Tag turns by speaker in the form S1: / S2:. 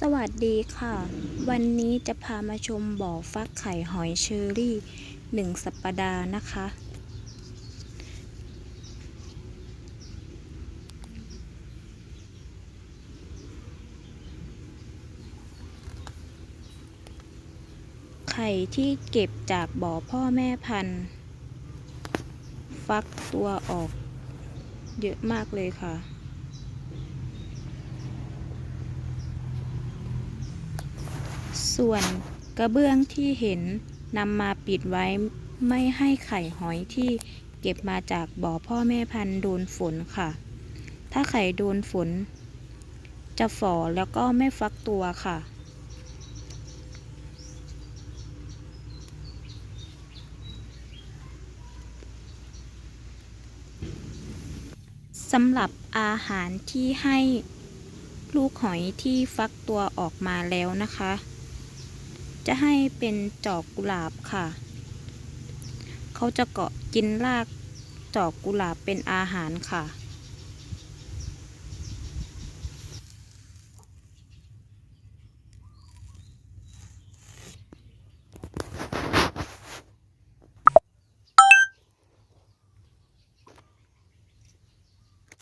S1: สวัสดีค่ะ วันนี้จะพามาชมบ่อฟักไข่หอยเชอรี่หนึ่งสัปปดาห์นะคะ ไข่ที่เก็บจากบ่อพ่อแม่พันธุ์ ฟักตัวออกเยอะมากเลยค่ะ ส่วนกระเบื้องที่เห็นนำมาปิดไว้ไม่ให้ไข่หอยที่เก็บมาจากบ่อพ่อแม่พันธุ์โดนฝนค่ะ ถ้าไข่โดนฝน จะฝ่อแล้วก็ไม่ฟักตัวค่ะ สำหรับอาหารที่ให้ลูกหอยที่ฟักตัวออกมาแล้วนะคะ จะให้เป็นจอกกุหลาบค่ะ เขาจะเกาะกินรากจอกกุหลาบเป็นอาหารค่ะ